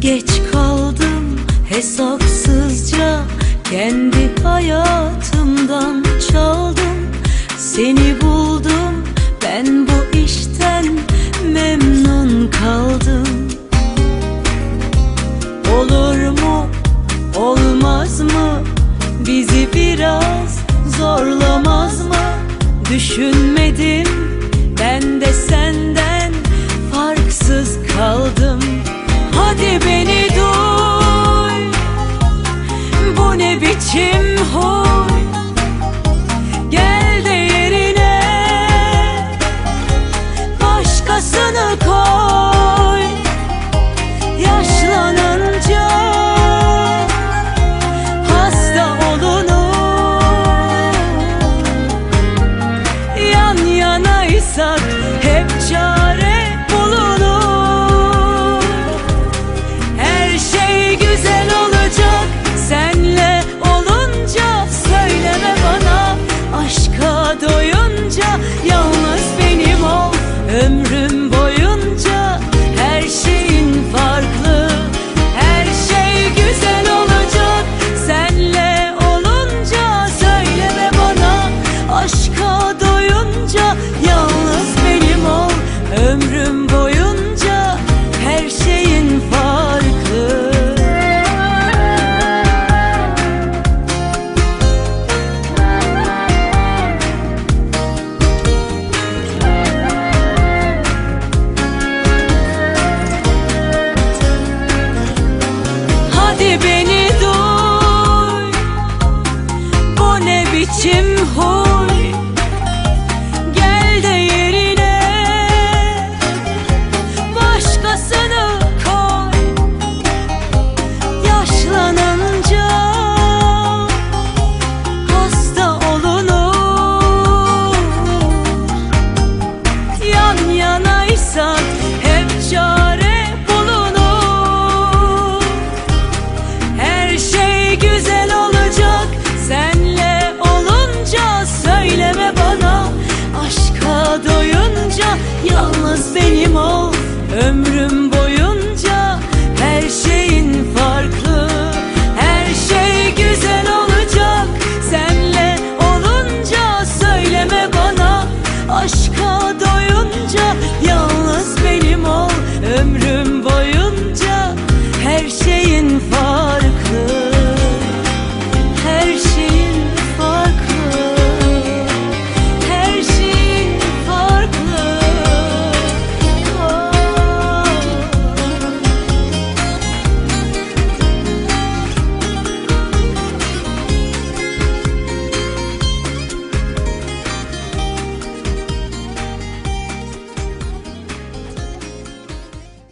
Geç kaldım hesapsızca. Kendi hayatımdan çaldım. Seni buldum ben bu işten memnun kaldım. Olur mu olmaz mı? Bizi biraz zorlamaz mı? Düşünmedim İçim hoş benim ol ömrüm.